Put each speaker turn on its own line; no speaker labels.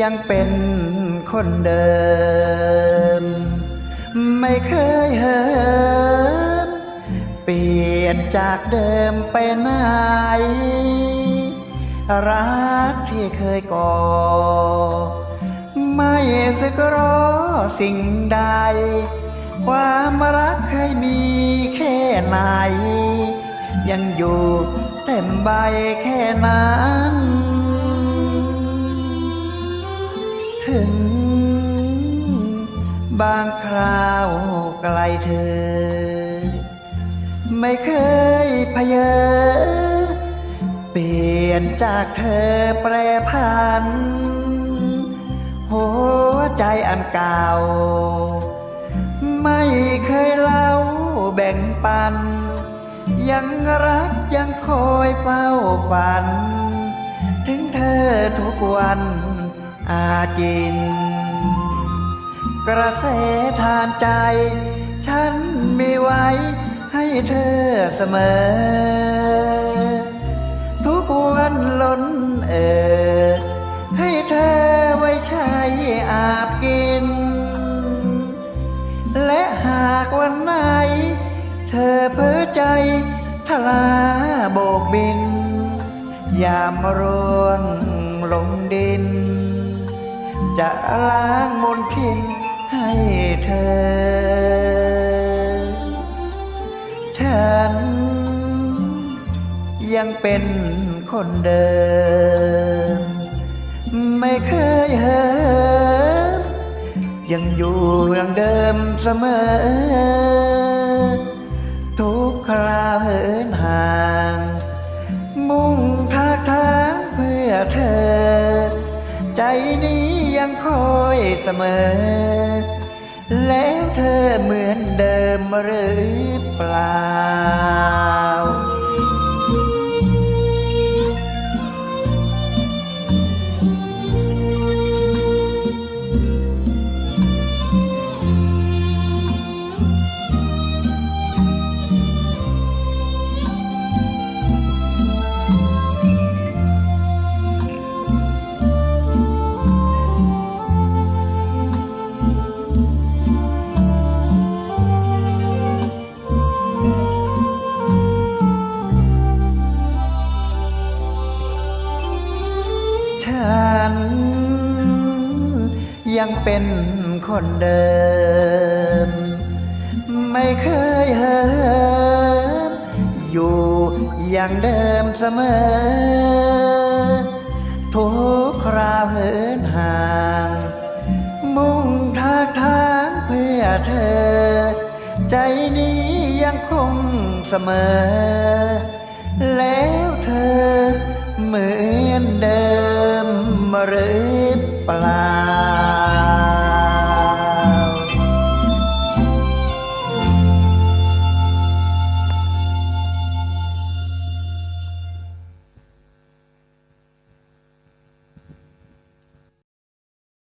ยังเป็นคนเดิม ไม่เคยเหิมเปลี่ยนจากเดิมไปไหนรักที่เคยก่อ ไม่สึกรอสิ่งใด ความรักเคยมีแค่ไหน ยังอยู่เต็มใบแค่นั้น ถึง บางคราวไกลเธอ ไม่เคยพเยอเปลี่ยนจากเธอแปรพัน หัวใจอันเก่า ไม่เคยเล่าแบ่งปัน ยังรักยังคอยเฝ้าฝัน ถึงเธอทุกวัน อาจิน กระแสทานใจ ฉันมีไว้ให้เธอเสมอ ทุกวันล้นเออให้เธอไว้ใช้อาบกิน และหากวันไหน เธอเพ้อใจทลาโบกบิน ยามร่วงลงดิน จะล้างมนทินให้เธอ ฉันยังเป็นคนเดิม ไม่เคยเหิมยังอยู่อย่างเดิมเสมอ ทุกคราเหินห่าง มุ่งทากทางเพื่อเธอ ใจนี้ ยังคอยเสมอ แล้วเธอเหมือนเดิมหรือเปล่า ยังเป็นคนเดิม ไม่เคยเหิมอยู่อย่างเดิมเสมอ ทุกคราวเหินห่าง มุ่งทากทางเพื่อเธอ ใจนี้ยังคงเสมอ แล้วเธอเหมือนเดิมหรือเปล่า